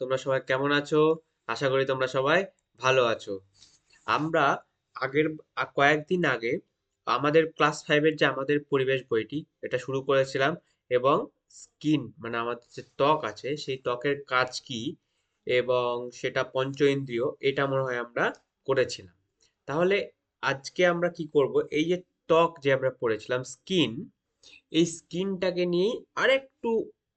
তোমরা সবাই কেমন আছো? আশা করি তোমরা সবাই ভালো আছো। আমরা আগের কয়েকদিন আগে আমাদের ক্লাস ফাইভের যে আমাদের পরিবেশ বইটি, এটা শুরু করেছিলাম এবং স্কিন মানে আমাদের যে ত্বক আছে, সেই ত্বকের কাজ কি এবং সেটা পঞ্চ ইন্দ্রিয় এটা মনে হয় আমরা করেছিলাম। তাহলে আজকে আমরা কি করব? এই যে ত্বক যে আমরা পড়েছিলাম, স্কিন, এই স্কিনটাকে নিয়ে আরেকটু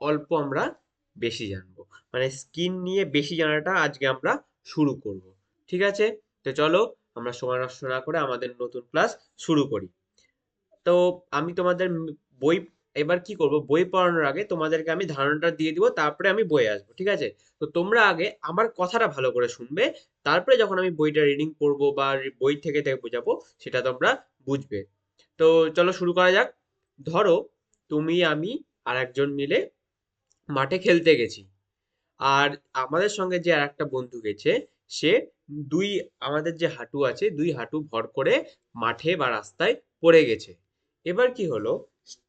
অল্প আমরা বেশি জানব। মানে স্কিন নিয়ে বেশি জানাটা আজকে আমরা শুরু করব। ঠিক আছে? তো চলো আমরা সময় নষ্ট না করে আমাদের নতুন ক্লাস শুরু করি। তো আমি তোমাদের বই এবার কি করব? বই পড়ানোর আগে তোমাদেরকে আমি ধারণাটা দিয়ে দিব, তারপরে আমি বইয়ে আসব, ঠিক আছে? তো তোমরা আগে আমার কথাটা ভালো করে শুনবে, তারপরে যখন আমি বইটা রিডিং করব বা বই থেকে থেকে বোঝাবো, সেটা তোমরা বুঝবে। তো চলো শুরু করা যাক। ধরো, তুমি, আমি আর একজন মিলে মাঠে খেলতে গেছি। আর আমাদের সঙ্গে যে আর একটা বন্ধু গেছে, সে দুই, আমাদের যে হাঁটু আছে, দুই হাঁটু ভর করে মাঠে বা রাস্তায় পড়ে গেছে। এবার কি হলো,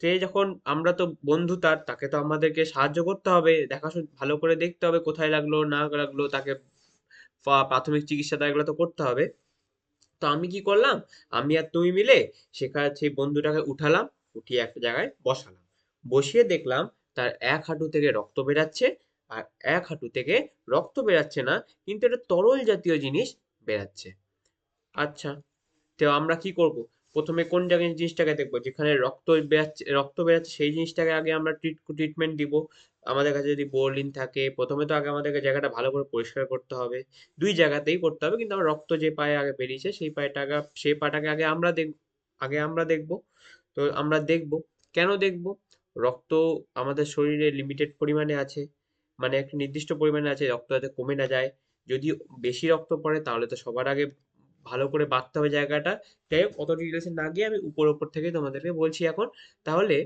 সে যখন, আমরা তো বন্ধু তার, তাকে তো আমাদেরকে সাহায্য করতে হবে, দেখাশোনা ভালো করে দেখতে হবে কোথায় লাগল, না লাগল, তাকে প্রাথমিক চিকিৎসা এগুলো তো করতে হবে। তো আমি কি করলাম, আমি আর তুমি মিলে সেখানে সেই বন্ধুটাকে উঠালাম, উঠিয়ে একটা জায়গায় বসালাম। বসিয়ে দেখলাম তার এক হাঁটু থেকে রক্ত বেরাচ্ছে আর এক হাঁটু থেকে রক্ত বেরাচ্ছে না, কিন্তু এটা তরল জাতীয় জিনিস বেরাচ্ছে। আচ্ছা তো আমরা কি করব? প্রথমে কোন জায়গায় জিনিসটাকে দেখব? যেখানে রক্ত বেরাচ্ছে রক্ত বেরাচ্ছে, সেই জিনিসটাকে আগে আমরা ট্রিট ট্রিটমেন্ট দিব। আমাদের কাছে যদি বোরলিন থাকে, প্রথমে তো আগে আমাদেরকে জায়গাটা ভালো করে পরিষ্কার করতে হবে। দুই জায়গাতেই করতে হবে, কিন্তু আমার রক্ত যে পায়ে আগে বেরিয়েছে, সেই পায়েটা আগে সেই পাটাকে আগে আমরা দেখ, আগে আমরা দেখব। তো আমরা দেখব। কেন দেখব? রক্ত আমাদের শরীরে লিমিটেড পরিমাণে আছে। মানে একটা নির্দিষ্ট পরিমাণে আছে, রক্ত যাতে কমে না যায়। যদি বেশি রক্ত পড়ে, তাহলে তো সবার আগে ভালো করে বাঁধতে হবে জায়গাটা। যাই হোক অত ডিটেলসে না গিয়ে আমি উপর উপর থেকে তোমাদেরকে বলছি এখন। তাহলে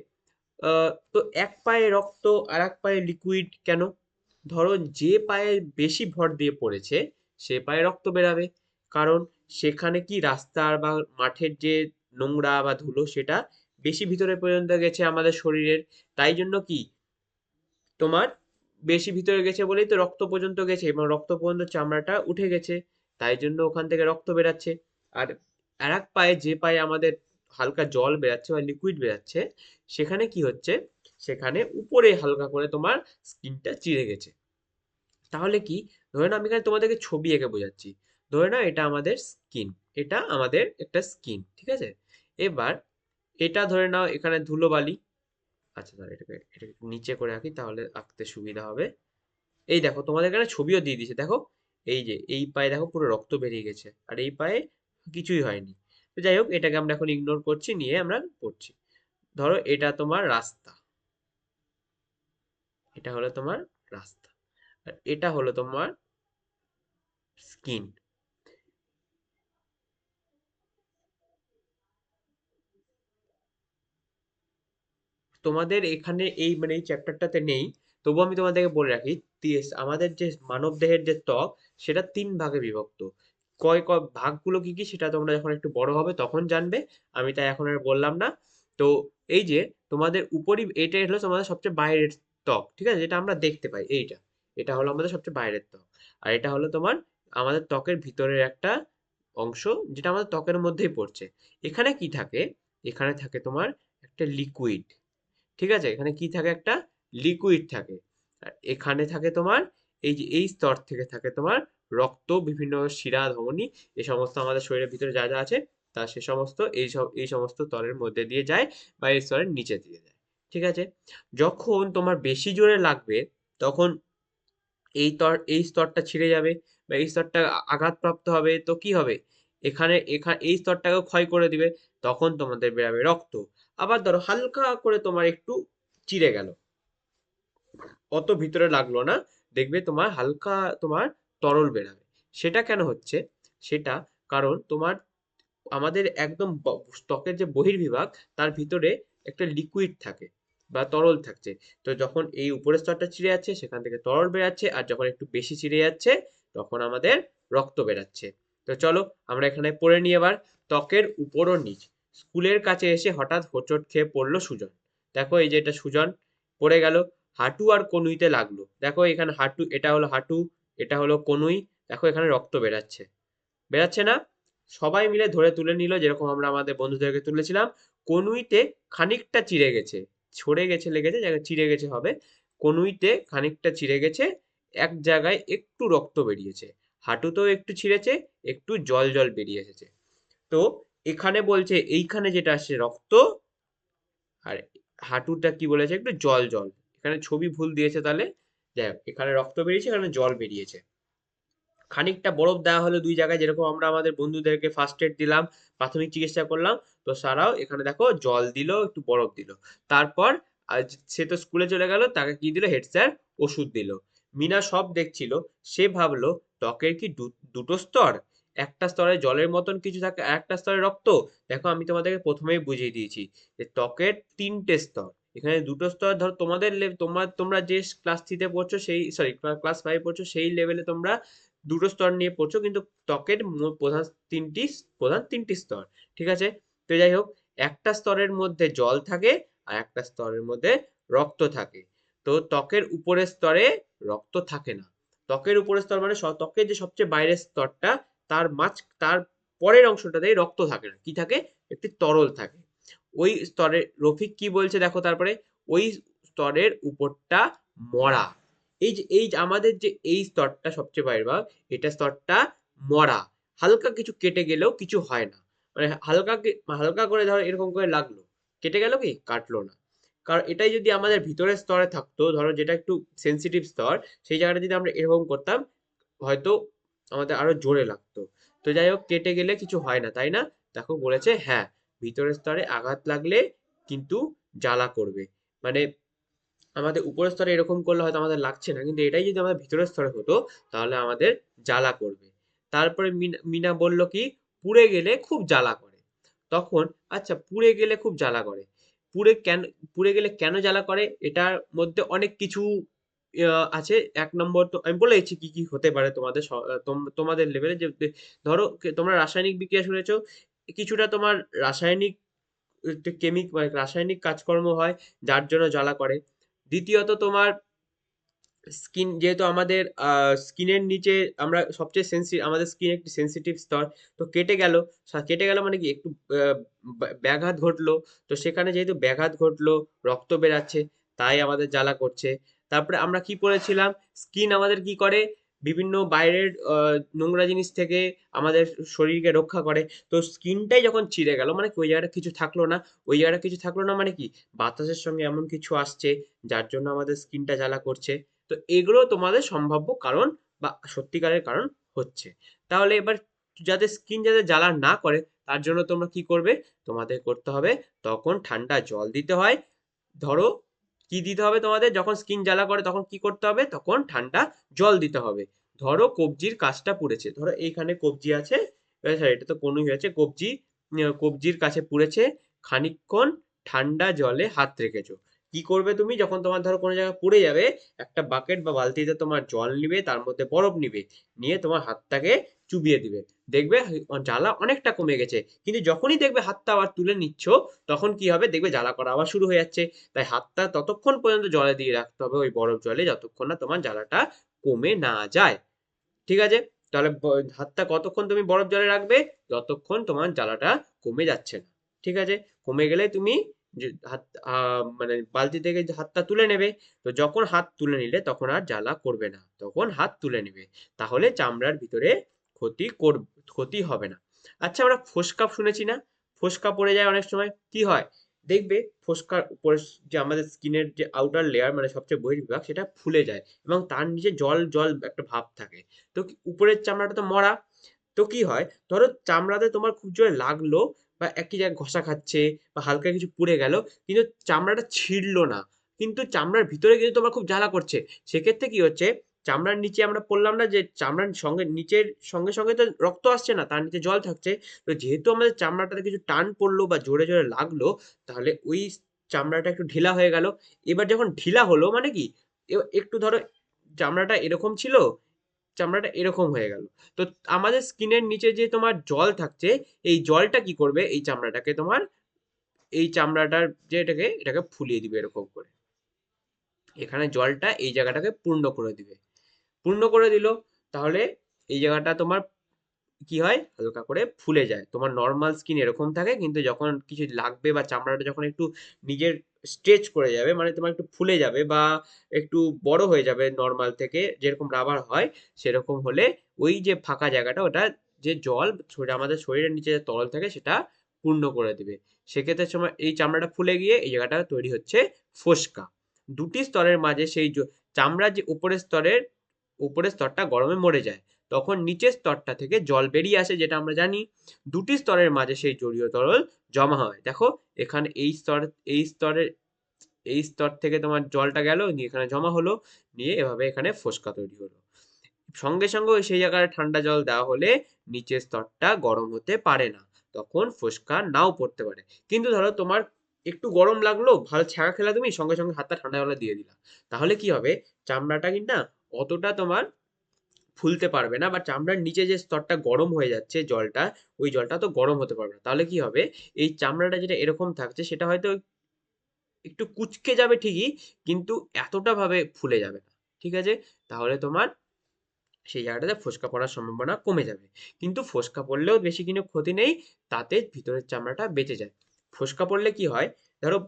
তো এক পায়ে রক্ত আর এক পায়ে লিকুইড কেন? ধরো যে পায়ে বেশি ভর দিয়ে পড়েছে, সে পায়ে রক্ত বেরাবে। কারণ সেখানে কি রাস্তার বা মাঠের যে নোংরা বা ধুলো, সেটা বেশি ভিতরে পর্যন্ত গেছে আমাদের শরীরের। তাই জন্য কি? তোমার বেশি ভিতরে গেছে বলেই তো রক্ত পর্যন্ত গেছে এবং রক্ত পর্যন্ত চামড়াটা উঠে গেছে। তাই জন্য ওখান থেকে রক্ত বেরাচ্ছে। আর আর এক পায়ে যে পায়ে আমাদের হালকা জল বেরাচ্ছে বা লিকুইড বেরাচ্ছে, সেখানে কি হচ্ছে? সেখানে উপরে হালকা করে তোমার স্কিনটা চিড়ে গেছে। তাহলে কি? ধরে নাও আমি এখানে তোমাদেরকে ছবি এঁকে বোঝাচ্ছি। ধরে নাও এটা আমাদের স্কিন এটা আমাদের একটা স্কিন ঠিক আছে? এবার এটা ধরে নাও এখানে ধুলোবালি। আচ্ছা দাঁড়া এটাকে এটাকে নিচে করে আঁকি, তাহলে আঁকতে সুবিধা হবে। এই দেখো তোমাদের এখানে ছবিও দিয়ে দিয়েছে। দেখো, এই যে, এই পায়ে দেখো পুরো রক্ত বেরিয়ে গেছে। আর এই পায়ে কিছুই হয়নি। তো যাই হোক, এটাকে আমরা এখন ইগনোর করছি, নিয়ে আমরা পড়ছি। ধরো, এটা তোমার রাস্তা। এটা হলো তোমার রাস্তা। আর এটা হলো তোমার স্কিন তোমাদের এখানে এই মানে এই চ্যাপ্টারটাতে নেই তবুও আমি তোমাদেরকে বলে রাখি আমাদের যে মানব দেহের যে ত্বক, সেটা তিন ভাগে বিভক্ত। কয় কয় ভাগগুলো কি কি, সেটা তোমরা যখন একটু বড় হবে তখন জানবে, আমি তাই এখন আর বললাম না। তো এই যে তোমাদের উপরই এটাই হলো তোমাদের সবচেয়ে বাইরের ত্বক, ঠিক আছে? যেটা আমরা দেখতে পাই, এইটা। এটা হলো আমাদের সবচেয়ে বাইরের ত্বক। আর এটা হলো তোমার আমাদের ত্বকের ভিতরের একটা অংশ, যেটা আমাদের ত্বকের মধ্যেই পড়ছে। এখানে কি থাকে? এখানে থাকে তোমার একটা লিকুইড ঠিক আছে? এখানে কি থাকে একটা? লিকুইড থাকে। আর এখানে থাকে তোমার, এই যে এই স্তর থেকে থাকে তোমার রক্ত, বিভিন্ন শিরা, ধমনী এই সমস্ত আমাদের শরীরের ভিতরে যা যা আছে, তা সে সমস্ত এই সব, এই সমস্ত স্তরের মধ্যে দিয়ে যায় বা এই স্তরের নিচে দিয়ে যায়। ঠিক আছে? যখন তোমার বেশি জোরে লাগবে, তখন এই তর এই স্তরটা ছিঁড়ে যাবে বা এই স্তরটা আঘাতপ্রাপ্ত হবে, তো কি হবে? এখানে এখানে এই স্তরটাকেও ক্ষয় করে দিবে। তখন তোমাদের বেরাবে রক্ত। আবার ধরো হালকা করে তোমার একটু চিড়ে গেল। অত ভিতরে লাগল না, দেখবে তোমার হালকা তোমার তরল বেরাবে। সেটা কেন হচ্ছে? সেটা কারণ তোমার আমাদের একদম ত্বকের যে বহির্বিভাগ, তার ভিতরে একটা লিকুইড থাকে বা তরল থাকছে। তো যখন এই উপরের স্তরটা ছিঁড়ে যাচ্ছে, সেখান থেকে তরল বেরাচ্ছে, আর যখন একটু বেশি ছিঁড়ে যাচ্ছে, তখন আমাদের রক্ত বেরাচ্ছে। তো চলো আমরা এখানে পড়ে নিই এবার ত্বকের উপর ও নিচ। স্কুলের কাছে এসে হঠাৎ হোঁচট খেয়ে পড়ল সুজন। দেখো এই যে এটা সুজন, পড়ে গেল হাঁটু আর কনুইতে লাগল। দেখো এখানে হাঁটু, এটা হলো হাঁটু, এটা হলো কনুই, দেখো এখানে রক্ত বেরাচ্ছে। বেরাচ্ছে না? সবাই মিলে ধরে তুলে নিল, যেরকম আমরা আমাদের বন্ধুদেরকে তুলেছিলাম। কনুইতে খানিকটা চিড়ে গেছে, ছড়ে গেছে, লেগেছে জায়গায় চিড়ে গেছে হবে। কনুইতে খানিকটা চিড়ে গেছে, এক জায়গায় একটু রক্ত বেরিয়েছে। হাঁটুতেও একটু ছিঁড়েছে, একটু জল জল বেরিয়ে এসেছে। তো এখানে বলছে, এইখানে যেটা আসছে রক্ত, আর হাঁটুটা কি বলেছে একটু? জল জল। এখানে ছবি ভুল দিয়েছে তাহলে। যাই এখানে রক্ত বেরিয়েছে, এখানে জল বেরিয়েছে। খানিকটা বরফ দেওয়া হলো দুই জায়গায়, যেরকম আমরা আমাদের বন্ধুদেরকে ফার্স্ট এড দিলাম, প্রাথমিক চিকিৎসা করলাম। তো সারাও এখানে দেখো, জল দিল, একটু বরফ দিল। তারপর সে তো স্কুলে চলে গেল, তাকে কি দিল? হেড স্যার ওষুধ দিল। মিনা সব দেখছিল, সে ভাবলো, ত্বকের কি দুটো স্তর? একটা স্তরে জলের মতন কিছু থাকে আর একটা স্তরে রক্ত। দেখো আমি তোমাদেরকে প্রথমেই বুঝিয়ে দিয়েছি যে ত্বকের তিনটে স্তর। এখানে দুটো স্তর ধর তোমাদের তোমার, তোমরা যে ক্লাস থ্রিতে পড়ছো সেই সরি ক্লাস ফাইভ পড়ছো সেই লেভেলে তোমরা দুটো স্তর নিয়ে পড়ছো কিন্তু ত্বকের প্রধান তিনটি প্রধান তিনটি স্তর, ঠিক আছে? তো যাই হোক, একটা স্তরের মধ্যে জল থাকে আর একটা স্তরের মধ্যে রক্ত থাকে। তো ত্বকের উপরের স্তরে রক্ত থাকে না। ত্বকের উপরের স্তর মানে ত্বকের যে সবচেয়ে বাইরের স্তরটা তার মাছ তার পরের অংশটাতে রক্ত থাকে না। কি থাকে? একটি তরল থাকে। ওই স্তরে রফিক কি বলছে দেখো তারপরে, ওই স্তরের উপরটা মরা। এই যে, এই আমাদের যে এই স্তরটা সবচেয়ে বাইরের ভাগ, এটা স্তরটা মরা। হালকা কিছু কেটে গেলেও কিছু হয় না। মানে হালকা হালকা করে ধরো এরকম করে লাগল। কেটে গেল কি? কাটলো না। কারণ এটাই যদি আমাদের ভিতরের স্তরে থাকতো, ধরো যেটা একটু সেনসিটিভ স্তর, সেই জায়গাটা যদি আমরা এরকম করতাম, হয়তো আমাদের আরও জোরে লাগতো। তো যাই হোক কেটে গেলে কিছু হয় না, তাই না? দেখো, বলেছে হ্যাঁ ভিতরের স্তরে আঘাত লাগলে কিন্তু জ্বালা করবে। মানে আমাদের উপরের স্তরে এরকম করলে হয়তো আমাদের লাগছে না, কিন্তু এটাই যদি আমাদের ভিতরের স্তরে হতো, তাহলে আমাদের জ্বালা করবে। তারপরে মিনা বলল কি, পুড়ে গেলে খুব জ্বালা করে। তখন আচ্ছা পুড়ে গেলে খুব জ্বালা করে। পুড়ে কেন, পুড়ে গেলে কেন জ্বালা করে? এটার মধ্যে অনেক কিছু আছে। এক নম্বর তো, আমি বলে দিচ্ছি কি কি হতে পারে তোমাদের তোম- তোমাদের লেভেলে যে ধরো তোমরা রাসায়নিক বিক্রিয়া শুনেছো, কিছুটা তোমার রাসায়নিক কেমিক রাসায়নিক কাজকর্ম হয়, যার জন্য জ্বালা করে। দ্বিতীয়ত তোমার স্কিন যেহেতু আমাদের স্কিনের নিচে আমরা সবচেয়ে সেন্সি আমাদের স্কিন একটি সেন্সিটিভ স্তর, তো কেটে গেল কেটে গেল মানে কি, একটু ব্যাঘাত ঘটলো। তো সেখানে যেহেতু ব্যাঘাত ঘটলো, রক্ত বেরাচ্ছে, তাই আমাদের জ্বালা করছে। তারপরে আমরা কি পড়েছিলাম? স্কিন আমাদের কি করে? বিভিন্ন বাইরের নোংরা জিনিস থেকে আমাদের শরীরকে রক্ষা করে। তো স্কিনটাই যখন চিড়ে গেল মানে ওই জায়গাটা কিছু থাকল না। ওই জায়গাটা কিছু থাকল না মানে কি, বাতাসের সঙ্গে এমন কিছু আসছে যার জন্য আমাদের স্কিনটা জ্বালা করছে। তো এগুলো তোমাদের সম্ভাব্য কারণ বা সত্যিকারের কারণ হচ্ছে। তাহলে এবার যাতে স্কিন যাতে জ্বালা না করে, তার জন্য তোমরা কি করবে? তোমাদের করতে হবে, তখন ঠান্ডা জল দিতে হয়। ধরো কি দিতে হবে তোমাদের? যখন স্কিন জ্বালা করে তখন কি করতে হবে? তখন ঠান্ডা জল দিতে হবে। ধরো কবজির কাজটা পুড়েছে। ধরো এইখানে কবজি আছে সরি এটা তো কোনোই হয়েছে। কবজি কবজির কাছে পুড়েছে, খানিকক্ষণ ঠান্ডা জলে হাত রেখেছো। কি করবে তুমি? যখন তোমার ধরো কোনো জায়গায় পুড়ে যাবে, একটা বাকেট বা বালতিতে তোমার জল নিবে, তার মধ্যে বরফ নিবে, নিয়ে তোমার হাতটাকে চুবিয়ে দিবে। দেখবে জ্বালা অনেকটা কমে গেছে। কিন্তু যখনই দেখবে হাতটা আবার তুলে নিচ্ছ, তখন কি হবে? দেখবে জ্বালা করা আবার শুরু হয়ে যাচ্ছে। তাই হাতটা ততক্ষণ পর্যন্ত জলে দিয়ে রাখতে হবে। ওই বরফ জলে যতক্ষণ না তোমার জ্বালাটা কমে না যায়। ঠিক আছে? তাহলে হাতটা কতক্ষণ তুমি বরফ জলে রাখবে? যতক্ষণ তোমার জ্বালাটা কমে যাচ্ছে না। ঠিক আছে? কমে গেলে তুমি হাত মানে বালতি থেকে হাতটা তুলে নেবে, তো যখন হাত তুলে নিলে তখন আর জ্বালা করবে না। তখন হাত তুলে নেবে। তাহলে চামড়ার ভিতরে ক্ষতি কর, ক্ষতি হবে না। আচ্ছা আমরা ফোসকা শুনেছি না? ফোসকা পড়ে যায় অনেক সময়। কি হয়? দেখবে ফোসকার উপরে যে আমাদের স্কিনের যে আউটার লেয়ার মানে সবচেয়ে বহির্বিভাগ সেটা ফুলে যায় এবং তার নিচে জল জল একটা ভাব থাকে। তো উপরের চামড়াটা তো মরা? তো কি হয়? ধরো চামড়াতে তোমার খুব জোরে লাগল বা একই জায়গায় ঘষা খাচ্ছে বা হালকা কিছু পুড়ে গেল, কিন্তু চামড়াটা ছিঁড়লো না। কিন্তু চামড়ার ভিতরে কিন্তু তোমার খুব জ্বালা করছে। সেক্ষেত্রে কি হচ্ছে? চামড়ার নিচে আমরা পড়লাম না যে চামড়ার সঙ্গে, নিচের সঙ্গে সঙ্গে তো রক্ত আসছে না, তার নিচে জল থাকছে। তো যেহেতু আমাদের চামড়াটাতে কিছু টান পড়ল বা জোরে জোরে লাগল, তাহলে ওই চামড়াটা একটু ঢিলা হয়ে গেল। এবার যখন ঢিলা হলো মানে কি? একটু ধরো চামড়াটা এরকম ছিল, চামড়াটা এরকম হয়ে গেল। তো আমাদের স্কিনের নিচে যে তোমার জল থাকছে, এই জলটা কি করবে? এই চামড়াটাকে তোমার, এই চামড়াটার যে এটাকে এটাকে ফুলিয়ে দিবে এরকম করে। এখানে জলটা এই জায়গাটাকে পূর্ণ করে দিবে। পূর্ণ করে দিল, তাহলে এই জায়গাটা তোমার কি হয়? হালকা করে ফুলে যায়। তোমার নর্মাল স্কিন এরকম থাকে, কিন্তু যখন কিছু লাগবে বা চামড়াটা যখন একটু নিজের স্ট্রেচ করে যাবে মানে তোমার একটু ফুলে যাবে বা একটু বড় হয়ে যাবে নর্মাল থেকে, যেরকম রাবার হয়, সেরকম হলে ওই যে ফাঁকা জায়গাটা, ওটা যে জল আমাদের শরীরের নিচে যে তরল থাকে, সেটা পূর্ণ করে দিবে। সেক্ষেত্রে সময় এই চামড়াটা ফুলে গিয়ে এই জায়গাটা তৈরি হচ্ছে ফোসকা। দুটি স্তরের মাঝে সেই চামড়ার যে উপরের স্তরের উপরের স্তরটা গরমে মরে যায়। তখন নিচের স্তরটা থেকে জল বেরিয়ে আসে, যেটা আমরা জানি দুটি স্তরের মাঝে সেই জলীয় তরল জমা হয়। দেখো, এখানে এই স্তর, এই স্তরের, এই স্তর থেকে তোমার জলটা গেল, নিয়ে এখানে জমা হলো, নিয়ে এভাবে এখানে ফোসকা তৈরি হলো। সঙ্গে সঙ্গে সেই জায়গায় ঠান্ডা জল দেওয়া হলে নিচের স্তরটা গরম হতে পারে না। তখন ফোসকা নাও পড়তে পারে। কিন্তু ধরো তোমার একটু গরম লাগল, ভালো ছ্যাঁকা খেলা তুমি, সঙ্গে সঙ্গে হাতটা ঠান্ডা জলে দিয়ে দিলা। তাহলে কি হবে? চামড়াটা কিন্তু না অতটা তোমার ফুলতে পারবে না, বা চামড়ার নিচে যে স্তরটা গরম হয়ে যাচ্ছে জলটা, ওই জলটা তো গরম হতে পারবে না। তাহলে কি হবে? এই চামড়াটা যেটা এরকম থাকছে, সেটা হয়তো একটু কুচকে যাবে ঠিকই, কিন্তু এতটা ভাবে ফুলে যাবে না, ঠিক আছে? তাহলে তোমার সেই জায়গাটাতে ফোসকা পড়ার সম্ভাবনা কমে যাবে। কিন্তু ফোসকা পড়লেও বেশি কিছু ক্ষতি নেই, তাতে ভিতরের চামড়াটা বেঁচে যায়। ফোসকা পড়লে কি হয়? ধরো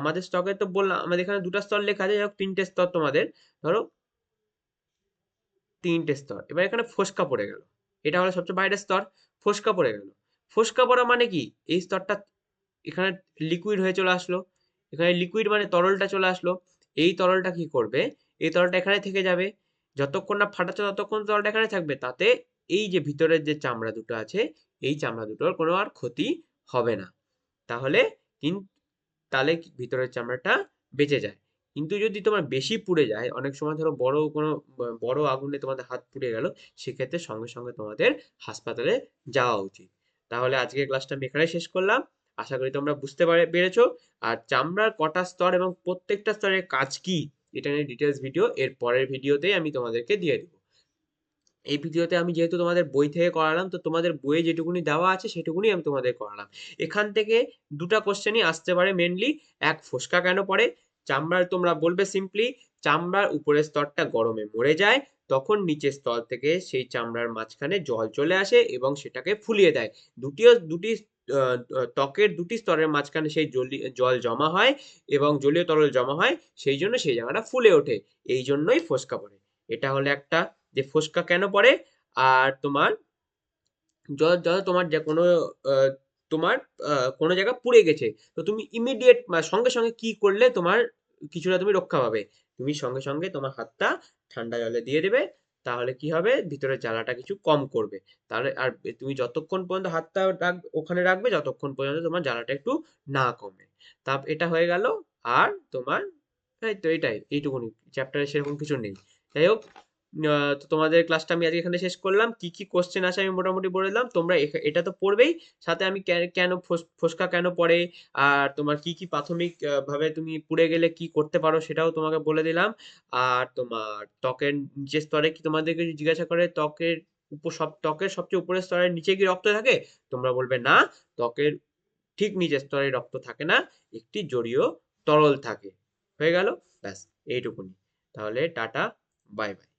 আমাদের স্টকে তো বললাম, আমাদের এখানে দুটো স্তর লেখা আছে, যাই হোক, তিনটে স্তর তোমাদের। ধরো তিনটে স্তর। এবার এখানে ফোসকা পড়ে গেল। এটা হলো সবচেয়ে বাইরের স্তর, ফোসকা পড়ে গেল। ফোসকা পড়া মানে কি? এই স্তরটা এখানে লিকুইড হয়ে চলে আসলো। এখানে লিকুইড মানে তরলটা চলে আসলো। এই তরলটা কি করবে? এই তরলটা এখানে থেকে যাবে। যতক্ষণ না ফাটাচ্ছে ততক্ষণ তরলটা এখানে থাকবে। তাতে এই যে ভিতরের যে চামড়া দুটো আছে, এই চামড়া দুটোর কোনো আর ক্ষতি হবে না। তাহলে কিন্তু তাহলে ভিতরের চামড়াটা বেঁচে যায়। কিন্তু যদি তোমার বেশি পুড়ে যায়, অনেক সময় ধরো বড় কোনো, বড় আগুনে তোমাদের হাত পুড়ে গেল, সেক্ষেত্রে সঙ্গে সঙ্গে তোমাদের হাসপাতালে যাওয়া উচিত। তাহলে আজকের ক্লাসটা আমি এখানে শেষ করলাম। আশা করি তোমরা বুঝতে পারে, পেরেছ। আর চামড়ার কটা স্তর এবং প্রত্যেকটা স্তরের কাজ কি, এটা নিয়ে ডিটেলস ভিডিও এর পরের ভিডিওতেই আমি তোমাদেরকে দিয়ে দেবো। এই ভিডিওতে আমি যেহেতু তোমাদের বই থেকে করালাম, তো তোমাদের বইয়ে যেটুকুনি দেওয়া আছে, সেটুকুনি আমি তোমাদের করালাম। এখান থেকে দুটা কোশ্চেনই আসতে পারে মেনলি এক ফোসকা কেন পড়ে চামড়ার তোমরা বলবে সিম্পলি চামড়ার উপরের স্তরটা গরমে মরে যায়, তখন নিচের স্তর থেকে সেই চামড়ার মাঝখানে জল চলে আসে এবং সেটাকে ফুলিয়ে দেয়। দুটিও দুটি ত্বকের দুটি স্তরের মাঝখানে সেই জলি- জল জমা হয় এবং জলীয় তরল জমা হয়, সেই জন্য সেই জায়গাটা ফুলে ওঠে। এই জন্যই ফোসকা পড়ে। এটা হলো একটা যে ফোসকা কেন পড়ে? আর তোমার, যত তোমার যে কোনো তোমার কোনো জায়গা পুড়ে গেছে, তো তুমি ইমিডিয়েট সঙ্গে সঙ্গে কি করলে তোমার কিছুটা তুমি রক্ষা পাবে। তুমি সঙ্গে সঙ্গে তোমার হাতটা ঠান্ডা জলে দিয়ে দেবে, তাহলে কি হবে? ভিতরে জ্বালাটা কিছু কম করবে। তাহলে আর তুমি যতক্ষণ পর্যন্ত হাতটা ওখানে রাখবে যতক্ষণ পর্যন্ত তোমার জ্বালাটা একটু না কমে। তা এটা হয়ে গেল, আর তোমার, এই তো এটাই, এইটুকুনি চ্যাপ্টারে সেরকম কিছু নেই। যাই হোক তো তোমাদের ক্লাসটা আমি আজকে এখানে শেষ করলাম। কি কি কোশ্চেন আছে আমি মোটামুটি বলে দিলাম। তোমরা এটা তো পড়বেই। সাথে আমি কেন ফোস- ফোসকা কেন পড়ে? আর তোমার কি কি প্রাথমিক ভাবে তুমি পুড়ে গেলে কি করতে পারো সেটাও তোমাকে বলে দিলাম। আর তোমার ত্বকের নিচের স্তরে কি তোমাদেরকে জিজ্ঞাসা করে, ত্বকের উপর সব, ত্বকের সবচেয়ে উপরের স্তরের নিচে কি রক্ত থাকে? তোমরা বলবে, না, ত্বকের ঠিক নিচের স্তরে রক্ত থাকে না, একটি জড়ীয় তরল থাকে। হয়ে গেল? ব্যাস, এইটুকুনি। তাহলে টাটা, বাই বাই।